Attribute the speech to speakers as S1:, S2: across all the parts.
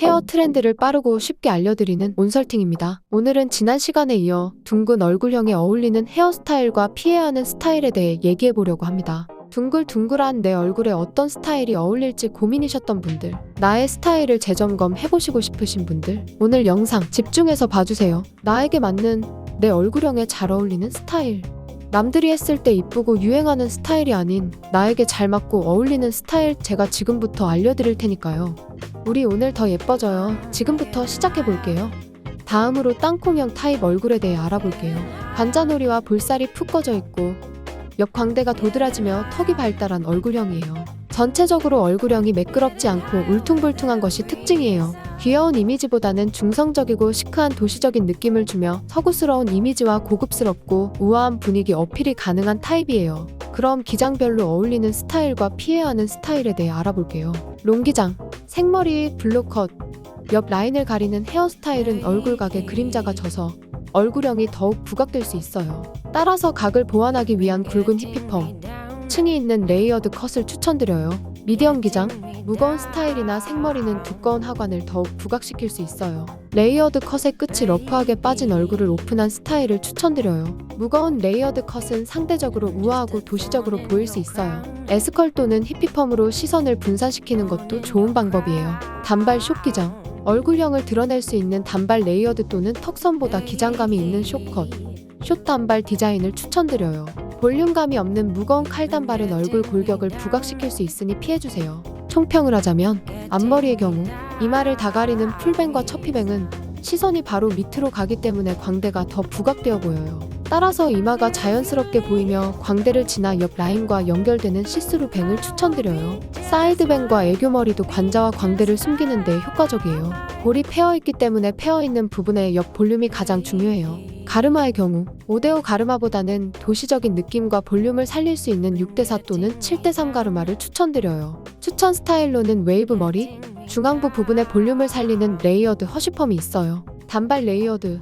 S1: 헤어 트렌드를 빠르고 쉽게 알려드리는 온설팅입니다. 오늘은 지난 시간에 이어 둥근 얼굴형에 어울리는 헤어스타일과 피해야 하는 스타일에 대해 얘기해 보려고 합니다. 둥글둥글한 내 얼굴에 어떤 스타일이 어울릴지 고민이셨던 분들, 나의 스타일을 재점검 해보시고 싶으신 분들, 오늘 영상 집중해서 봐주세요. 나에게 맞는 내 얼굴형에 잘 어울리는 스타일. 남들이 했을 때 이쁘고 유행하는 스타일이 아닌 나에게 잘 맞고 어울리는 스타일 제가 지금부터 알려드릴 테니까요. 우리 오늘 더 예뻐져요. 지금부터 시작해 볼게요. 다음으로 땅콩형 타입 얼굴에 대해 알아볼게요. 관자놀이와 볼살이 푹 꺼져 있고 옆 광대가 도드라지며 턱이 발달한 얼굴형이에요. 전체적으로 얼굴형이 매끄럽지 않고 울퉁불퉁한 것이 특징이에요. 귀여운 이미지보다는 중성적이고 시크한 도시적인 느낌을 주며 서구스러운 이미지와 고급스럽고 우아한 분위기 어필이 가능한 타입이에요. 그럼 기장별로 어울리는 스타일과 피해야 하는 스타일에 대해 알아볼게요. 롱기장, 생머리, 블루컷, 옆 라인을 가리는 헤어스타일은 얼굴 각에 그림자가 져서 얼굴형이 더욱 부각될 수 있어요. 따라서 각을 보완하기 위한 굵은 히피펌, 층이 있는 레이어드 컷을 추천드려요. 미디엄 기장, 무거운 스타일이나 생머리는 두꺼운 하관을 더욱 부각시킬 수 있어요. 레이어드 컷의 끝이 러프하게 빠진 얼굴을 오픈한 스타일을 추천드려요. 무거운 레이어드 컷은 상대적으로 우아하고 도시적으로 보일 수 있어요. 에스컬 또는 히피펌으로 시선을 분산시키는 것도 좋은 방법이에요. 단발 숏 기장, 얼굴형을 드러낼 수 있는 단발 레이어드 또는 턱선보다 기장감이 있는 숏컷, 숏 단발 디자인을 추천드려요. 볼륨감이 없는 무거운 칼단발은 얼굴 골격을 부각시킬 수 있으니 피해주세요. 총평을 하자면 앞머리의 경우 이마를 다 가리는 풀뱅과 처피뱅은 시선이 바로 밑으로 가기 때문에 광대가 더 부각되어 보여요. 따라서 이마가 자연스럽게 보이며 광대를 지나 옆 라인과 연결되는 시스루 뱅을 추천드려요. 사이드 뱅과 애교머리도 관자와 광대를 숨기는 데 효과적이에요. 볼이 패어 있기 때문에 패어 있는 부분의 옆 볼륨이 가장 중요해요. 가르마의 경우 5대5 가르마보다는 도시적인 느낌과 볼륨을 살릴 수 있는 6대4 또는 7대3 가르마를 추천드려요. 추천 스타일로는 웨이브 머리, 중앙부 부분의 볼륨을 살리는 레이어드 허쉬펌이 있어요. 단발 레이어드,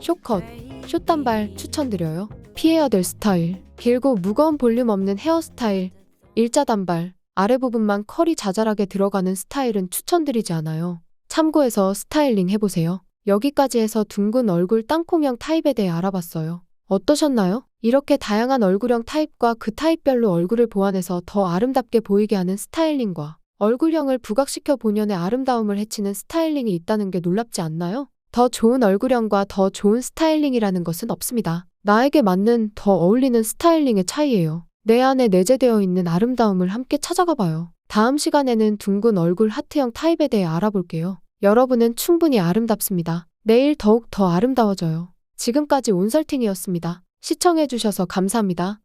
S1: 숏컷, 숏단발 추천드려요. 피해야 될 스타일, 길고 무거운 볼륨 없는 헤어스타일, 일자 단발, 아래 부분만 컬이 자잘하게 들어가는 스타일은 추천드리지 않아요. 참고해서 스타일링 해보세요. 여기까지 해서 둥근 얼굴 땅콩형 타입에 대해 알아봤어요. 어떠셨나요? 이렇게 다양한 얼굴형 타입과 그 타입별로 얼굴을 보완해서 더 아름답게 보이게 하는 스타일링과 얼굴형을 부각시켜 본연의 아름다움을 해치는 스타일링이 있다는 게 놀랍지 않나요? 더 좋은 얼굴형과 더 좋은 스타일링이라는 것은 없습니다. 나에게 맞는 더 어울리는 스타일링의 차이예요. 내 안에 내재되어 있는 아름다움을 함께 찾아가 봐요. 다음 시간에는 둥근 얼굴 하트형 타입에 대해 알아볼게요. 여러분은 충분히 아름답습니다. 내일 더욱 더 아름다워져요. 지금까지 온설팅이었습니다. 시청해주셔서 감사합니다.